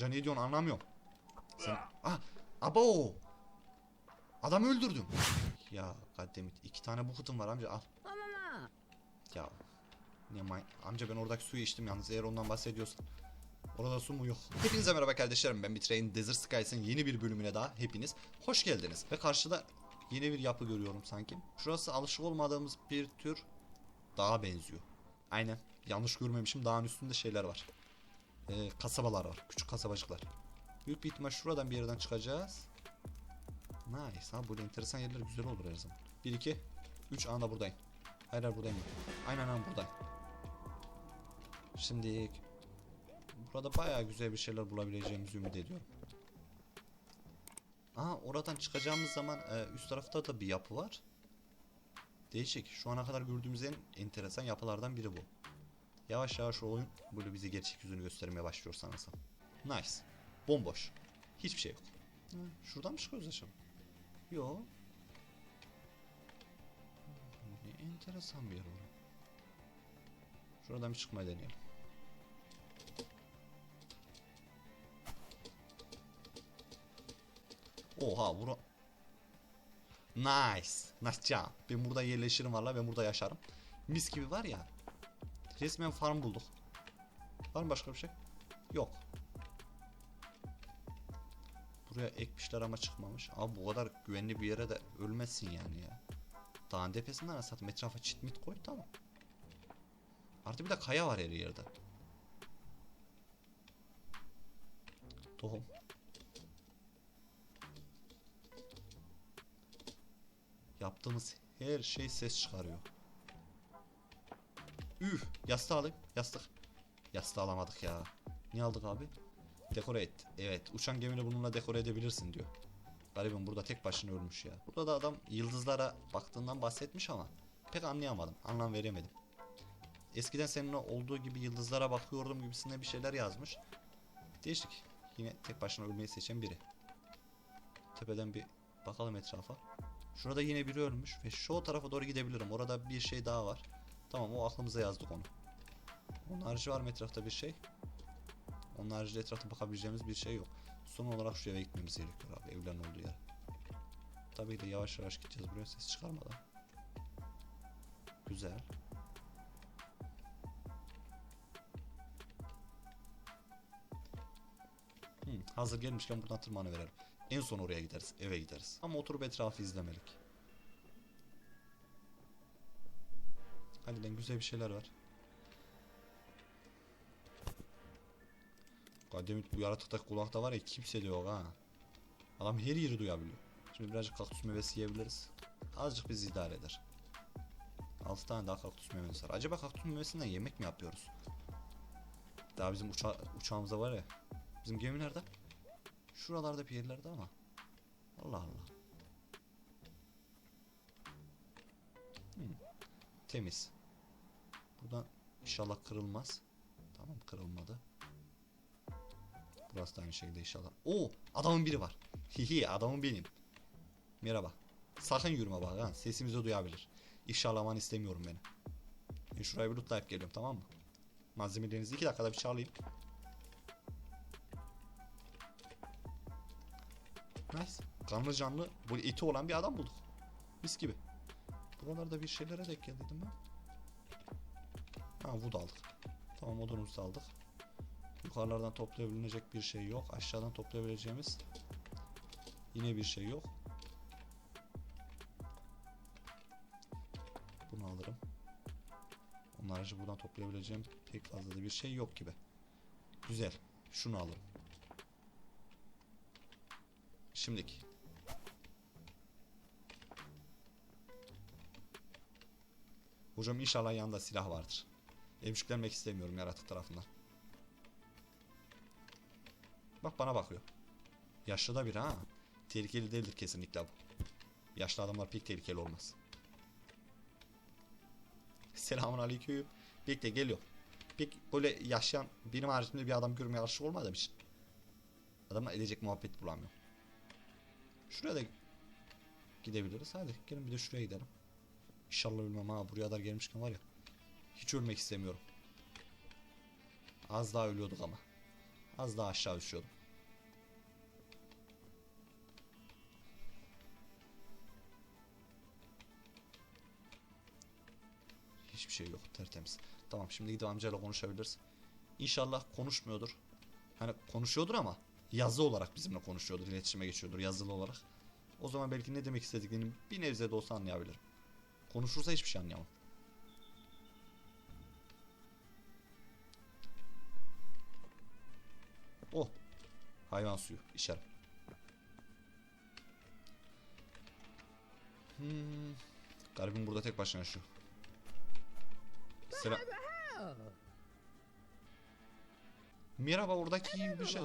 Amca ne diyorsun anlamıyorum. Sen... Ah! Abo! Adamı öldürdüm. Ya kaddemit. iki tane bu kutum var amca al. Ya. Ne may... Amca ben oradaki suyu içtim yalnız eğer ondan bahsediyorsan. Orada su mu yok? Hepinize merhaba kardeşlerim ben Bitrain Desert Skies'in yeni bir bölümüne daha hepiniz hoş geldiniz. Ve karşıda yeni bir yapı görüyorum sanki. Şurası alışık olmadığımız bir tür dağa benziyor. Aynen yanlış görmemişim dağın üstünde şeyler var. Ee, kasabalar var küçük kasabacıklar. Büyük bir ihtimal şuradan bir yerden çıkacağız. Nice ha böyle enteresan yerler güzel olur her zaman. 1 2 3 anda buradayım. Hayır hayır buradayım. Aynen aynen buradayım. Şimdi burada bayağı güzel bir şeyler bulabileceğimizi ümit ediyorum. Aa oradan çıkacağımız zaman e, üst tarafta da bir yapı var. Değişik. Şu ana kadar gördüğümüz en enteresan yapılardan biri bu. Yavaş yavaş oyun böyle bize gerçek yüzünü göstermeye başlıyor sanırsam. Nice. Bomboş. Hiçbir şey yok. Ha, şuradan mı çıkıyoruz aşağı? Yo. Ne enteresan bir yer orası. Şuradan bir çıkmayı deneyelim. Oha bura... Nice. Nice job. Ben burada yerleşirim valla ben burada yaşarım. Mis gibi var ya. Resmen farm bulduk. Var mı başka bir şey? Yok. Buraya ekmişler ama çıkmamış. Abi bu kadar güvenli bir yere de ölmezsin yani ya. Dağın tepesinden asatım etrafa çit mit koy tamam. Artı bir de kaya var her yerde. Tohum. Yaptığımız her şey ses çıkarıyor. Üf, yastığı alayım. Yastık. Yastığı alamadık ya. Niye aldık abi? Dekore et. Evet, uçan gemini bununla dekore edebilirsin diyor. Garibim burada tek başına ölmüş ya. Burada da adam yıldızlara baktığından bahsetmiş ama pek anlayamadım. Anlam veremedim. Eskiden senin olduğu gibi yıldızlara bakıyordum gibisinde bir şeyler yazmış. Değişik. Yine tek başına ölmeyi seçen biri. Tepeden bir bakalım etrafa. Şurada yine biri ölmüş ve şu tarafa doğru gidebilirim. Orada bir şey daha var. Tamam o aklımıza yazdık onu. Onun harici var mı etrafta bir şey? Onun haricinde etrafta bakabileceğimiz bir şey yok. Son olarak şu eve gitmemiz gerekiyor abi evlerin olduğu yer. Tabii de yavaş yavaş gideceğiz buraya ses çıkarmadan. Güzel. Hmm, hazır gelmişken buradan tırmanı verelim. En son oraya gideriz, eve gideriz. Ama oturup etrafı izlemelik. Hadi lan güzel bir şeyler var. Kademit bu yaratıktaki kulakta var ya kimse de yok ha. Adam her yeri duyabiliyor. Şimdi birazcık kaktüs meyvesi yiyebiliriz. Azıcık bizi idare eder. 6 tane daha kaktüs meyvesi var. Acaba kaktüs meyvesinden yemek mi yapıyoruz? Daha bizim uça uçağımızda var ya. Bizim gemi nerede? Şuralarda bir yerlerde ama. Allah Allah. Hmm. Temiz. Buradan inşallah kırılmaz. Tamam kırılmadı. Burası da aynı şekilde inşallah. Oo adamın biri var. Hihi adamın benim. Merhaba. Sakın yürüme bak ha. Sesimizi duyabilir. İfşalaman istemiyorum beni. Ben şuraya bir lootlayıp geliyorum tamam mı? Malzemelerinizi iki dakikada bir çağırayım. Nice. Kanlı canlı bu eti olan bir adam bulduk. Mis gibi. Buralarda bir şeylere denk geldiydim ben. Ha wood aldık. Tamam odunumuzu aldık. Yukarılardan toplayabilecek bir şey yok. Aşağıdan toplayabileceğimiz yine bir şey yok. Bunu alırım. Onun harici buradan toplayabileceğim pek fazla da bir şey yok gibi. Güzel. Şunu alırım. Şimdiki. Hocam inşallah yanında silah vardır. Emşiklenmek istemiyorum yaratık tarafından. Bak bana bakıyor. Yaşlı da bir ha. Tehlikeli değildir kesinlikle bu. Yaşlı adamlar pek tehlikeli olmaz. Selamun aleyküm. Bekle geliyor. Pek böyle yaşayan benim haricimde bir adam görmeye alışık olmadığım için. Adamla edecek muhabbet bulamıyorum. Şuraya da gidebiliriz. Hadi gelin bir de şuraya gidelim. İnşallah ölmem ha. Buraya kadar gelmişken var ya. Hiç ölmek istemiyorum. Az daha ölüyorduk ama. Az daha aşağı düşüyordum. Hiçbir şey yok tertemiz. Tamam şimdi gidip amcayla konuşabiliriz. İnşallah konuşmuyordur. Hani konuşuyordur ama yazı olarak bizimle konuşuyordur, iletişime geçiyordur yazılı olarak. O zaman belki ne demek istediklerini bir nebze de olsa anlayabilirim. Konuşursa hiçbir şey anlayamam. Oh. Hayvan suyu içerim. Hmm. Garibim burada tek başına şu. Sıra. Merhaba oradaki bir şey.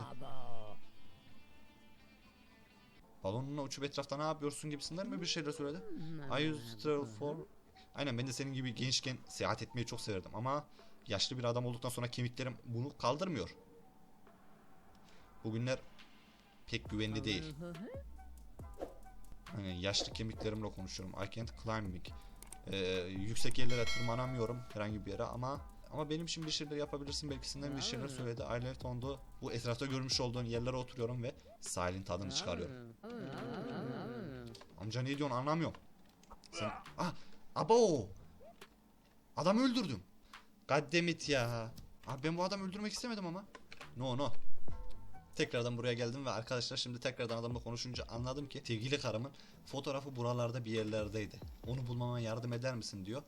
Balonunla uçup etrafta ne yapıyorsun gibisinden mi bir şeyler söyledi? I used travel for... Aynen ben de senin gibi gençken seyahat etmeyi çok severdim ama yaşlı bir adam olduktan sonra kemiklerim bunu kaldırmıyor. Bugünler pek güvenli değil. Aynen yaşlı kemiklerimle konuşuyorum. I can't climbing. Ee, yüksek yerlere tırmanamıyorum herhangi bir yere ama ama benim için bir şeyler yapabilirsin belkisinden bir şeyler söyledi. I left on the bu etrafta görmüş olduğun yerlere oturuyorum ve sahilin tadını çıkarıyorum. Amca ne diyorsun anlamıyorum. Sen... Ah! Abo! Adamı öldürdüm. Gaddemit ya. Abi ben bu adamı öldürmek istemedim ama. No no. Tekrardan buraya geldim ve arkadaşlar şimdi tekrardan adamla konuşunca anladım ki sevgili karımın fotoğrafı buralarda bir yerlerdeydi. Onu bulmama yardım eder misin diyor.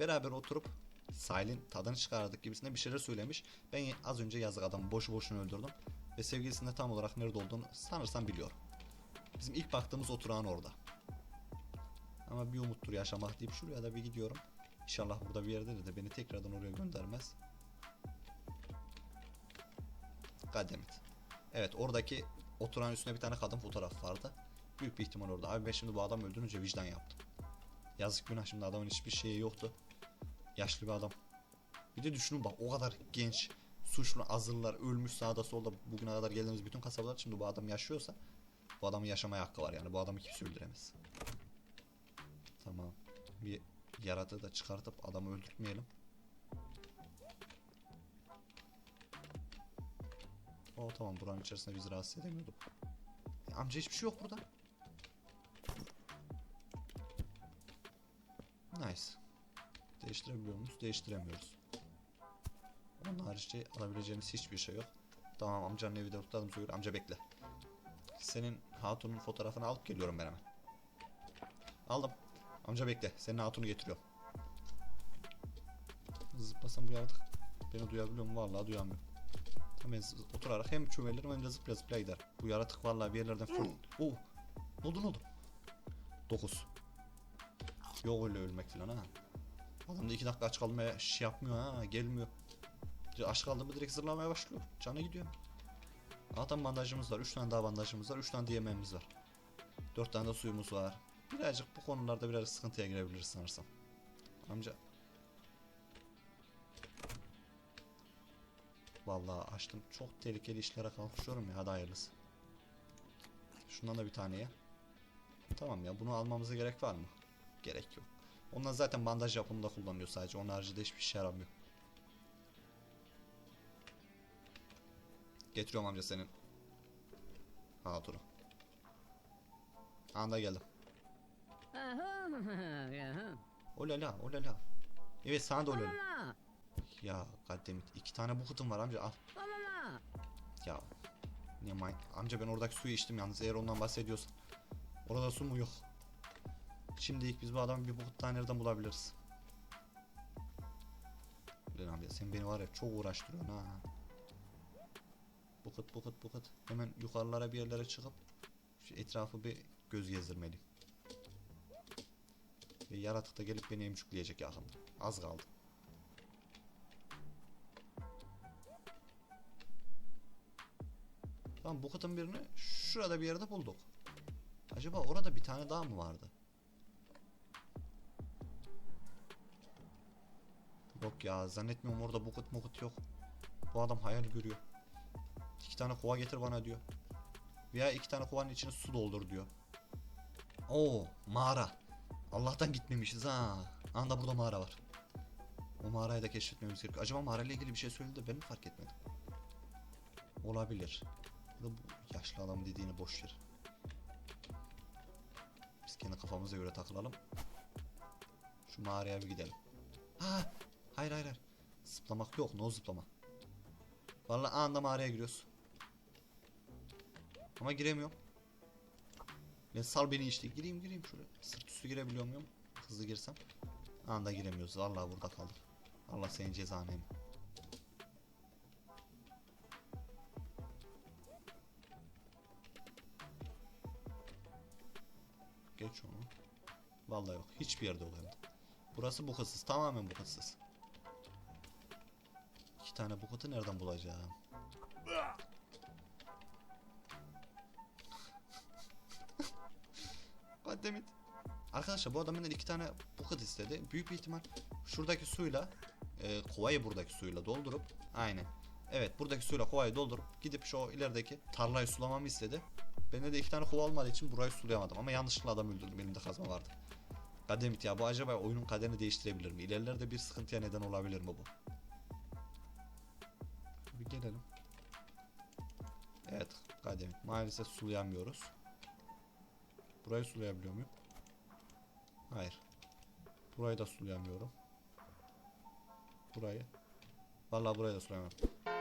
Beraber oturup sahilin tadını çıkardık gibisinde bir şeyler söylemiş. Ben az önce yazık adamı boşu boşuna öldürdüm. Ve sevgilisinin de tam olarak nerede olduğunu sanırsam biliyorum. Bizim ilk baktığımız oturağın orada. Ama bir umuttur yaşamak deyip şuraya da bir gidiyorum. İnşallah burada bir yerdedir de beni tekrardan oraya göndermez. Goddammit. Evet oradaki oturan üstüne bir tane kadın fotoğraf vardı. Büyük bir ihtimal orada. Abi ben şimdi bu adam öldürünce vicdan yaptım. Yazık günah şimdi adamın hiçbir şeyi yoktu. Yaşlı bir adam. Bir de düşünün bak o kadar genç suçlu azırlar ölmüş sağda solda bugüne kadar geldiğimiz bütün kasabalar şimdi bu adam yaşıyorsa bu adamın yaşamaya hakkı var yani bu adamı kimse öldüremez. Tamam. Bir yaratığı da çıkartıp adamı öldürtmeyelim. O tamam buranın içerisinde bizi rahatsız edemiyorduk. E, amca hiçbir şey yok burada. Nice. Değiştirebiliyor muyuz? Değiştiremiyoruz. Onun harici alabileceğimiz hiçbir şey yok. Tamam amcanın evi de tutladım söylüyor. Amca bekle. Senin hatunun fotoğrafını alıp geliyorum ben hemen. Aldım. Amca bekle. Senin hatunu getiriyorum. Zıplasam bu yaratık beni duyabiliyor mu? Vallahi duyamıyor. Hemen oturarak hem çömelirim hem de zıplaya zıplaya gider. Bu yaratık vallahi bir yerlerden fır... Oo. Ne oldu ne oldu? 9. Yok öyle ölmek falan ha. Adam da 2 dakika aç kalmaya şey yapmıyor ha gelmiyor. Aç kaldı mı direkt zırlamaya başlıyor. Canı gidiyor. Zaten bandajımız var. 3 tane daha bandajımız var. 3 tane yemeğimiz var. 4 tane de suyumuz var. Birazcık bu konularda biraz sıkıntıya girebiliriz sanırsam. Amca. Vallahi açtım. Çok tehlikeli işlere kalkışıyorum ya. Hadi hayırlısı. Şundan da bir tane ye. Tamam ya bunu almamıza gerek var mı? Gerek yok. Onlar zaten bandaj yapımında kullanılıyor sadece. Onun haricinde hiçbir şey yaramıyor. Getiriyorum amca senin. Hatunu. Anda geldim. Olala olala. Evet sana da olala. Ya goddammit. iki tane bu kutum var amca al. Ya. Ne may amca ben oradaki suyu içtim yalnız eğer ondan bahsediyorsan. Orada su mu yok. Şimdi ilk biz bu adamı bir buhut daha nereden bulabiliriz? Ulan amca sen beni var ya çok uğraştırıyorsun ha. Bukut bukut bukut. Hemen yukarılara bir yerlere çıkıp şu etrafı bir göz gezdirmeliyim. Ve yaratık da gelip beni emçükleyecek yakında. Az kaldı. Tamam bu kutun birini şurada bir yerde bulduk. Acaba orada bir tane daha mı vardı? Yok ya zannetmiyorum orada bukut mukut yok. Bu adam hayal görüyor. İki tane kova getir bana diyor. Veya iki tane kovanın içine su doldur diyor. Oo mağara. Allah'tan gitmemişiz ha. Anda burada mağara var. O mağarayı da keşfetmemiz gerekiyor. Acaba mağarayla ilgili bir şey söyledi de ben mi fark etmedim? olabilir. Da bu yaşlı adam dediğini boş ver. Biz kendi kafamıza göre takılalım. Şu mağaraya bir gidelim. Ha, hayır hayır hayır. Zıplamak yok, no zıplama. Vallahi anında mağaraya giriyoruz. Ama giremiyorum. Ben sal beni işte. Gireyim gireyim şöyle. Sırt üstü girebiliyor muyum? Hızlı girsem. Anda giremiyoruz. Vallahi burada kaldık. Allah senin cezanı Geç onu. Vallahi yok. Hiçbir yerde yok hem. Burası bu kızsız. Tamamen bu kızsız. İki tane bu katı nereden bulacağım? Goddammit. Arkadaşlar bu adam benden iki tane buket istedi. Büyük bir ihtimal şuradaki suyla e, kovayı buradaki suyla doldurup aynen. Evet buradaki suyla kovayı doldurup gidip şu ilerideki tarlayı sulamamı istedi. Bende de iki tane kova olmadığı için burayı sulayamadım ama yanlışlıkla adam öldürdüm elimde kazma vardı. Kademit ya bu acaba oyunun kaderini değiştirebilir mi? İlerlerde bir sıkıntıya neden olabilir mi bu? Bir gelelim. Evet kademit maalesef sulayamıyoruz. Burayı sulayabiliyor muyum? Hayır. Burayı da sulayamıyorum. Burayı. Vallahi burayı da sulayamıyorum.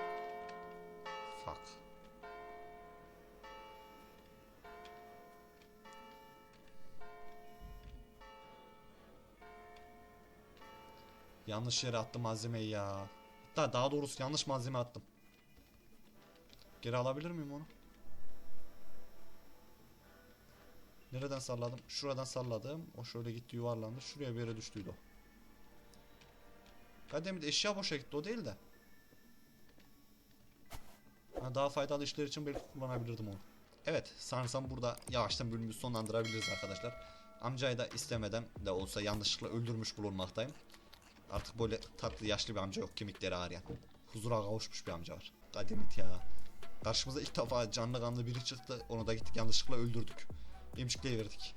Yanlış yere attım malzemeyi ya. Hatta daha doğrusu yanlış malzeme attım. Geri alabilir miyim onu? Nereden salladım? Şuradan salladım. O şöyle gitti yuvarlandı. Şuraya bir yere düştüydü o. Kademide eşya boşa gitti o değil de. Ha, daha faydalı işler için belki kullanabilirdim onu. Evet sanırsam burada yavaştan bölümü sonlandırabiliriz arkadaşlar. Amcayı da istemeden de olsa yanlışlıkla öldürmüş bulunmaktayım. Artık böyle tatlı yaşlı bir amca yok kemikleri ağrıyan. Huzura kavuşmuş bir amca var. Kademit ya. Karşımıza ilk defa canlı kanlı biri çıktı. Onu da gittik yanlışlıkla öldürdük. Emçikleyi verdik.